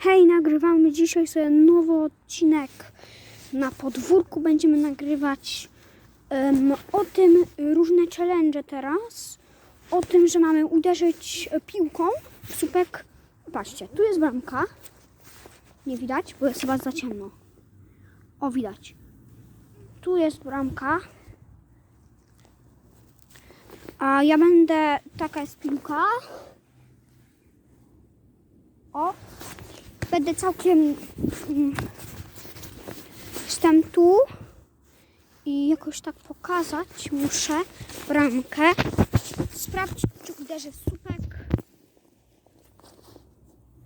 Hej, nagrywamy dzisiaj sobie nowy odcinek. Na podwórku będziemy nagrywać em, o tym różne challenge teraz. O tym, że mamy uderzyć piłką w słupek. Patrzcie, tu jest bramka. Nie widać, bo jest chyba za ciemno. O, widać. Tu jest bramka. A ja będę. Taka jest piłka. O, będę całkiem. mm, Jestem tu i jakoś tak pokazać muszę bramkę. Sprawdzić, czy uderzę w słupek.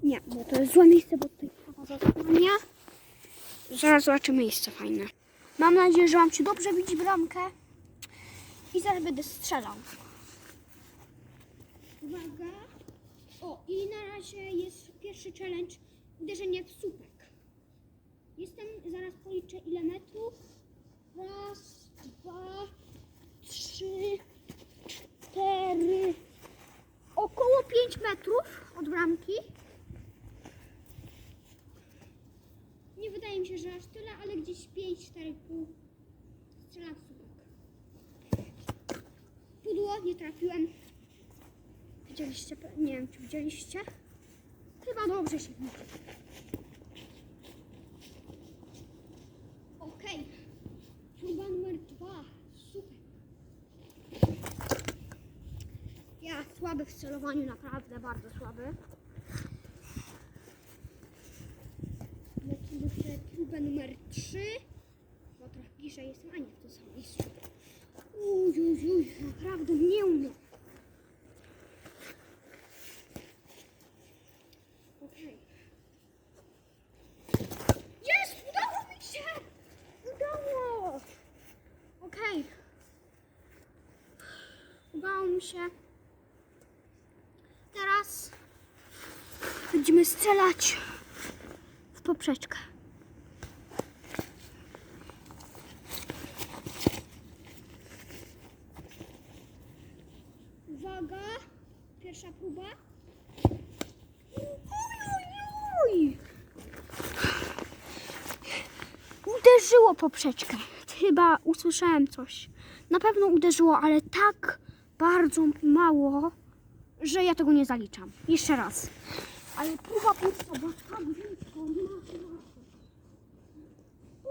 Nie, bo to jest złe miejsce, bo tutaj zasłania. Zaraz zobaczę miejsce fajne. Mam nadzieję, że Wam się dobrze widzi bramkę. I zaraz będę strzelał. Uwaga. O, i na razie jest pierwszy challenge. Uderzenie w słupek. Jestem, zaraz policzę ile metrów. Raz, dwa, trzy, cztery. Około 5 metrów od bramki. Nie wydaje mi się, że aż tyle, ale gdzieś 5, 4,5 strzelam w słupek. Pudło, nie trafiłem. Widzieliście? Nie wiem, czy widzieliście? Dobrze się widzi. Okej. Próba numer dwa. Super. Ja słaby w celowaniu, naprawdę bardzo słaby. Lecimy przed próbę numer trzy. Bo trochę bliżej jestem, a w tym samym miejscu. Uj, uj, uj, naprawdę nie umiem. Okej. Jest! Udało mi się! Udało! Okej. Udało mi się. Teraz będziemy strzelać w poprzeczkę. Uwaga! Pierwsza próba. Uderzyło poprzeczkę. Chyba usłyszałem coś. Na pewno uderzyło, ale tak bardzo mało, że ja tego nie zaliczam. Jeszcze raz. Ale próba pusta, bo tak blisko. Nie ma się na co.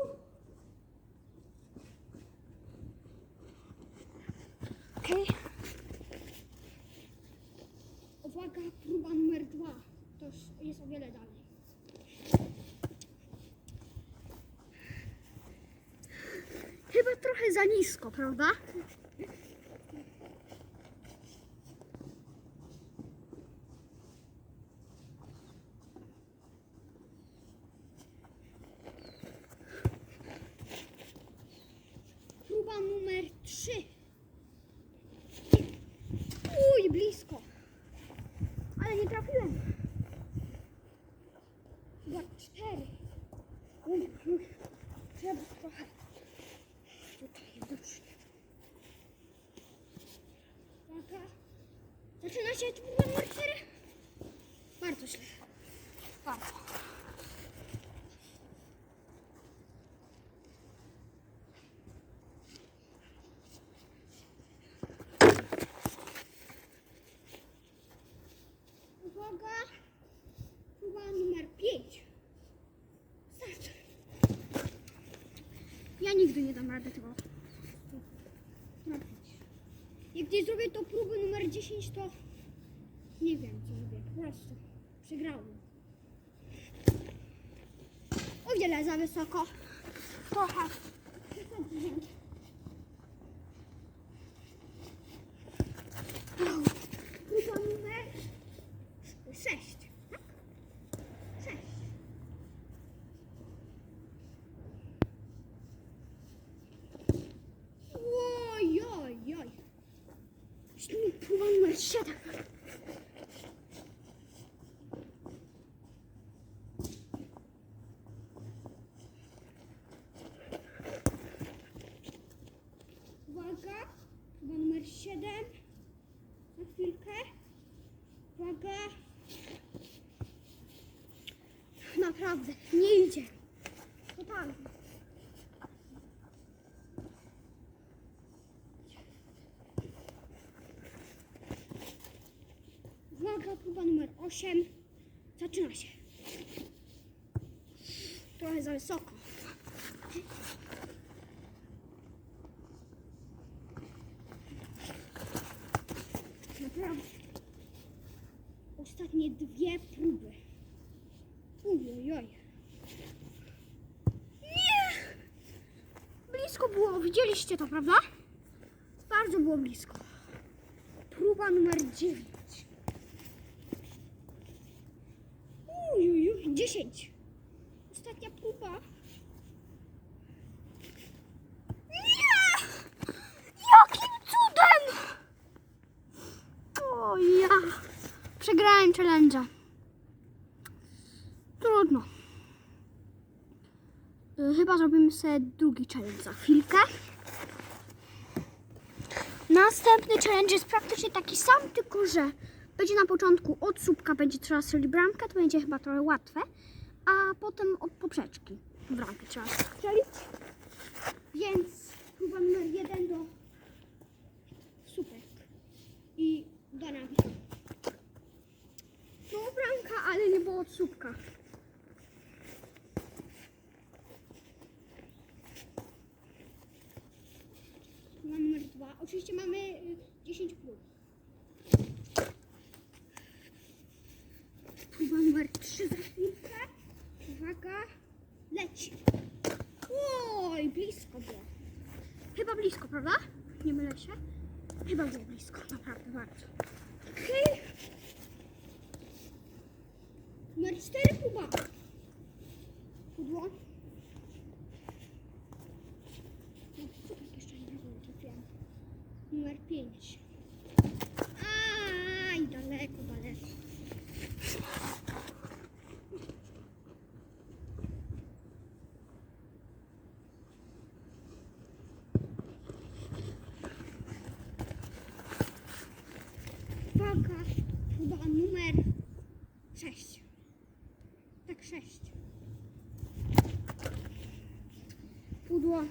Okej. Uwaga, próba numer dwa. To jest o wiele dalej. Chyba trochę za nisko, prawda? Próba numer trzy. Uj, blisko. Ale nie trafiłem. Chyba cztery. Uj, uj. Trzeba trochę tutaj wrócić. Uwaga. Zaczyna się numer cztery. Bardzo źle. Bardzo. Uwaga. Numer 5. Start. Ja nigdy nie dam rady tego. Jak gdzieś zrobię to próby numer 10, to nie wiem co zrobię. Po prostu przegrałem. O wiele za wysoko. Trochę. Przesadziłem. Próba numer 6. Tak? 6. Oj, oj, oj. Ślub próba numer 7. Uwaga, próba numer 7. Za chwilkę. Uwaga. Naprawdę, nie idzie. Totalnie. Uwaga, próba numer 8. Zaczyna się. Trochę za wysoko. Naprawdę. Ostatnie dwie próby. Ujojoj. Nie! Blisko było, widzieliście to, prawda? Bardzo było blisko. Próba numer 9. Ujujuj, 10. Ostatnia próba. Nie! Jakim cudem! O ja. Przegrałem challenge'a. Trudno. Y, Chyba zrobimy sobie drugi challenge za chwilkę. Następny challenge jest praktycznie taki sam, tylko że będzie na początku od słupka będzie trzeba strzelić bramkę, to będzie chyba trochę łatwe, a potem od poprzeczki bramkę trzeba strzelić. Więc próba numer jeden do słupek i do nami. No bramka, ale nie było od słupka. Próba numer dwa. Oczywiście mamy y, 10 prób. Próba numer 3 za chwilkę. Uwaga. Leci. Oj, blisko było. Chyba blisko, prawda? Się? Chyba było blisko, naprawdę bardzo. Okej. Numer 4 próba. Pudło. No, co tak jeszcze nie było, trafiłam. Numer 5. Aj, daleko, daleko. Uwaga, próba numer 6. 6. Pudło.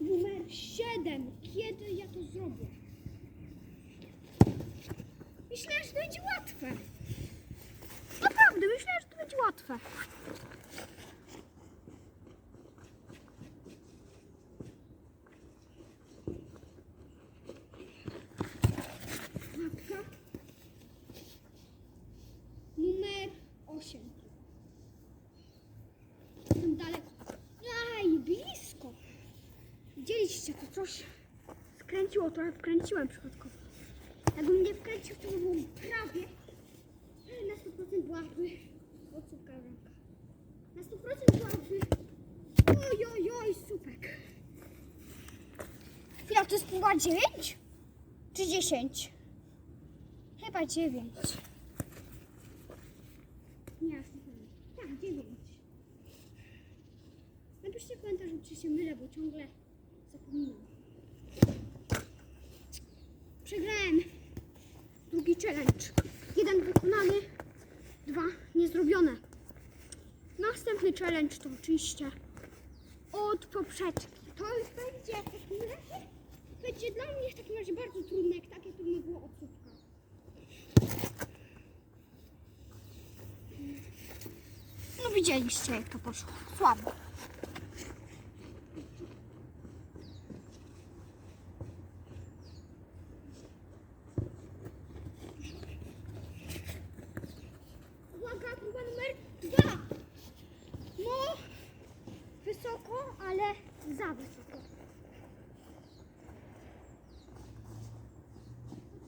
Numer 7. Kiedy ja to zrobię? Myślałem, że to będzie łatwe. Naprawdę, myślałem, że to będzie łatwe. Łapka. Numer 8. Jestem daleko. Aj, blisko. Widzieliście to coś? Skręciło, trochę wkręciłem przypadkowo. Jakbym nie wkręcił, to by było prawie. Na 100% byłaby odsłówka ręka. Na 100% byłaby. Oj, oj, oj, supek. Chwila, to jest próba 9? Czy 10? Chyba 9. Nie. Tak, 9. Napiszcie w komentarzu, czy się mylę, bo ciągle zapominam. Przegrałem. Drugi challenge. Jeden wykonany, dwa niezrobione. Następny challenge to oczywiście od poprzeczki. To już będzie w takim razie, będzie dla mnie w takim razie bardzo trudne, jak takie trudne było od słupka. No widzieliście jak to poszło. Słabo. Uwaga, próba numer dwa. No, wysoko, ale za wysoko.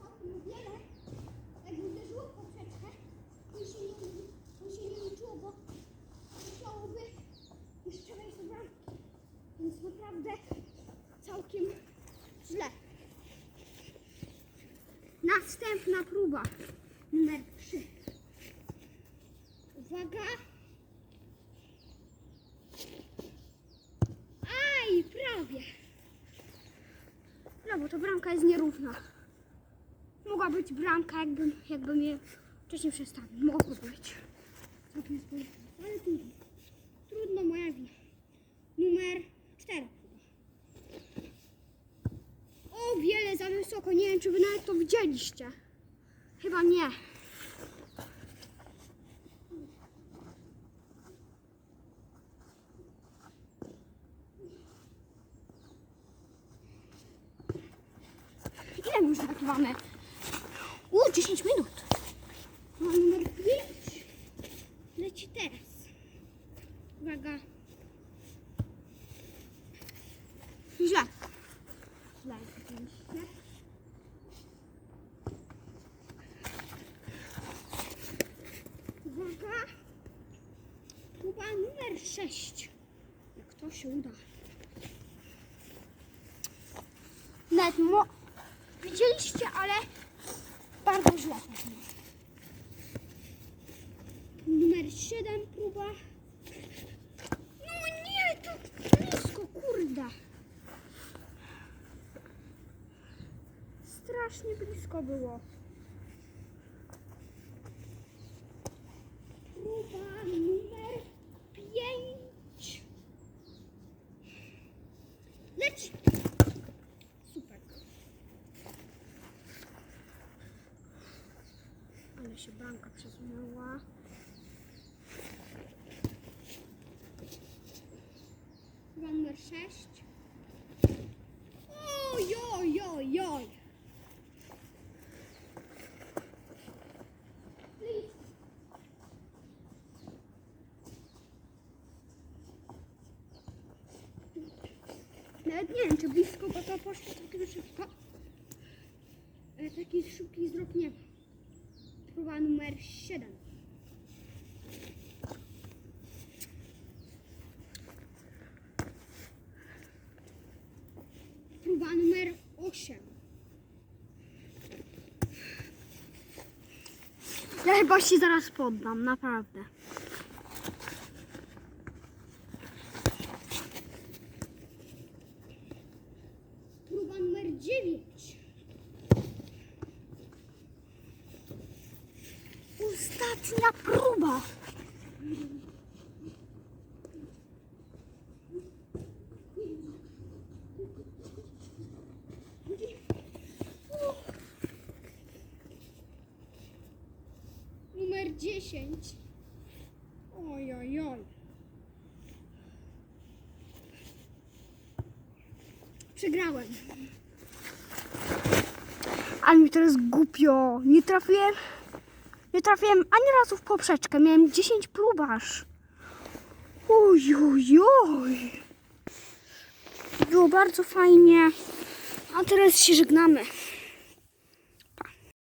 Całkiem wiele. Jakby uderzyło w poprzeczkę, to się nie, to się nie liczyło, bo musiałoby jeszcze wejść do bramki. Więc naprawdę całkiem źle. Następna próba. Numer 3. Uwaga. Aj, prawie. No bo to bramka jest nierówna. Mogła być bramka, jakbym, jakbym je Wcześniej przestawię, mogło być. Ale trudno. Trudno, moja wina. Numer 4. O wiele za wysoko, nie wiem czy wy nawet to widzieliście. Chyba nie. Ile już nagrywamy? U, 10 minut. A numer 5 leci teraz. Uwaga. Źle. Źle oczywiście. Uwaga. 6. Jak to się uda. Nawet mo... Widzieliście, ale bardzo źle. Numer 7 próba. No nie, to blisko, kurde. Strasznie blisko było. Próba numer 5. Leci. Super. Ale się bramka przesunęła. 6. Oj, oj, oj, oj. Nawet nie wiem, czy blisko, bo to poszło takiego szybko. Taki szybki wzrok nie. Próba numer 7. Próba numer 8. Ja chyba się zaraz poddam, naprawdę. Próba numer 9. Ostatnia próba. Numer 10. Oj, oj, oj. Przegrałem. Ale mi teraz głupio. Nie trafiłem. Nie trafiłem ani razu w poprzeczkę. Miałem 10 prób aż. Oj, oj, oj. Było bardzo fajnie. A teraz się żegnamy.